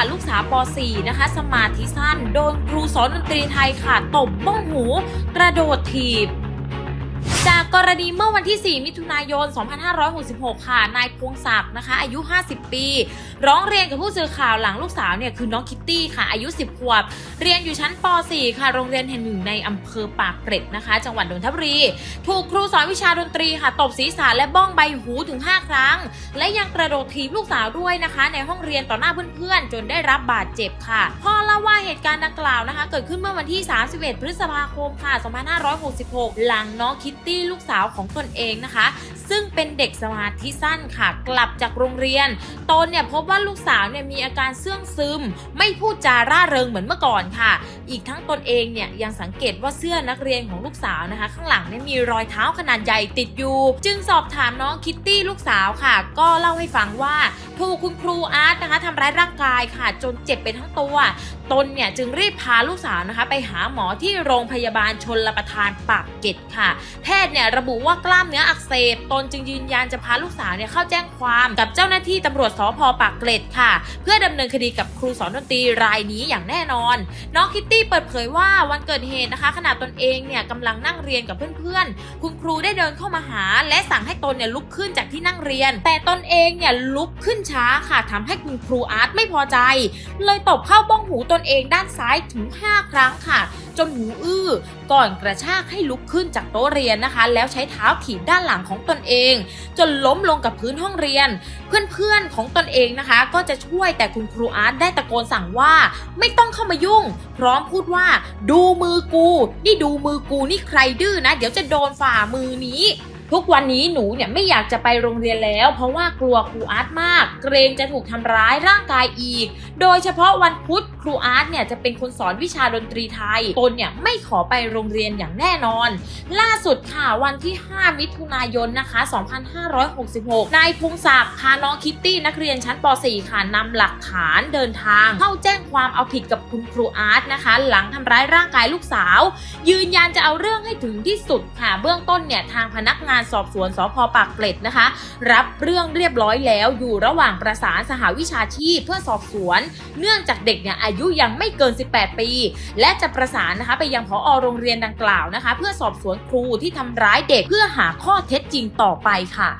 ค่ะ ลูกสาวป .4 นะคะ สมาธิสั้น โดนครูสอนดนตรีไทยค่ะตบบ้องหู กระโดดถีบ จากกรณีเมื่อวันที่ 4 มิถุนายน 2566 ค่ะ นายพวงศักดิ์นะคะ อายุ 50 ปี ร้องเรียนกับผู้สื่อข่าวหลังลูกสาวเนี่ยคือน้องคิตตี้ค่ะ อายุ 10 ขวบ เรียนอยู่ชั้นป .4 ค่ะ โรงเรียนแห่งหนึ่งในอำเภอปากเกร็ดนะคะ จังหวัดนนทบุรี ถูกครูสอนวิชาดนตรีค่ะ ตบศีรษะและบ้องใบหูถึง 5 ครั้ง และยังกระโดดถีบลูกสาวด้วยนะคะ ในห้องเรียนต่อหน้าเพื่อนๆ จนได้รับบาดเจ็บค่ะ พ่อเล่าว่าเหตุการณ์ดังกล่าวนะคะ เกิดขึ้นเมื่อวันที่ 31 พฤษภาคมค่ะ 2566 หลังน้องคิตตี้ลูกสาวของตนเองนะคะ ซึ่งเป็นเด็กสมาธิสั้นค่ะ กลับจากโรงเรียน ตนเนี่ยพบว่าลูกสาวเนี่ยมีอาการเสื่องซึม ไม่พูดจาร่าเริงเหมือนเมื่อก่อนค่ะ อีกทั้งตนเองเนี่ยยังสังเกตว่าเสื้อนักเรียนของลูกสาวนะคะ ข้างหลังเนี่ยมีรอยเท้าขนาดใหญ่ติดอยู่ จึงสอบถามน้องคิตตี้ลูกสาวค่ะ ก็เล่าให้ฟังว่าถูกคุณครูอาร์ตนะคะทำร้ายร่างกายค่ะ จนเจ็บไปทั้งตัว ตนเนี่ยจึงรีบพาลูกสาวนะคะ ไปหาหมอที่โรงพยาบาลชนลประทานปากเกร็ดค่ะ แพทย์เนี่ยระบุว่ากล้ามเนื้ออักเสบ ตนจึงยืนยันจะพาลูกสาวเนี่ยเข้าแจ้งความกับเจ้าหน้าที่ตำรวจสพปากเกร็ดค่ะ เพื่อดำเนินคดีกับครูสอนดนตรีรายนี้อย่างแน่นอน น้องคิตตี้ี่เปิดเผยว่าวันเกิดเหตุนะคะขณะตนเองเนี่ยกำลังนั่งเรียนกับเพื่อนๆ คุณครูได้เดินเข้ามาหา และสั่งให้ตนเนี่ยลุกขึ้นจากที่นั่งเรียน แต่ตนเองเนี่ยลุกขึ้นช้าค่ะทำให้คุณครูอาร์ตไม่พอใจ เลยตบเข้าบ้องหูตนเองด้านซ้ายถึง 5 ครั้งค่ะ จนหูอื้อ ก่อนกระชากให้ลุกขึ้นจากโต๊ะเรียนนะคะ แล้วใช้เท้าถีบด้านหลังของตนเอง จนล้มลงกับพื้นห้องเรียน เพื่อนๆของตนเองนะคะ ก็จะช่วยแต่คุณครูอาร์ตได้ตะโกนสั่งว่า ไม่ต้องเข้ามายุ่ง พร้อมพูดว่า ดูมือกู นี่ดูมือกูนี่ใครดื้อนะ เดี๋ยวจะโดนฝ่ามือนี้ ทุกวันนี้หนูเนี่ยไม่อยากจะไปโรงเรียนแล้ว เพราะว่ากลัวครูอาร์ตมาก เกรงจะถูกทำร้ายร่างกายอีก โดยเฉพาะวันพุธครูอาร์ตเนี่ยจะเป็นคนสอนวิชาดนตรีไทยตนเนี่ยไม่ขอไปโรงเรียนอย่างแน่นอน ล่าสุดค่ะวันที่ 5 มิถุนายนนะคะ 2566 นายพงศักดิ์พาน้องคิตตี้นักเรียนชั้นป .4 ค่ะนำหลักฐานเดินทาง เข้าแจ้งความเอาผิดกับคุณครูอาร์ตนะคะ หลังทำร้ายร่างกายลูกสาว ยืนยันจะเอาเรื่องให้ถึงที่สุดค่ะ เบื้องต้นเนี่ยทางพนักงานสอบสวนสพปากเกร็ดนะคะ รับเรื่องเรียบร้อยแล้วอยู่ระหว่างประสานสหวิชาชีพเพื่อสอบสวน เนื่องจากเด็กเนี่ยอายุยังไม่เกิน 18 ปี และจะประสานนะคะไปยังพอโรงเรียนดังกล่าวนะคะ เพื่อสอบสวนครูที่ทำร้ายเด็กเพื่อหาข้อเท็จจริงต่อไปค่ะ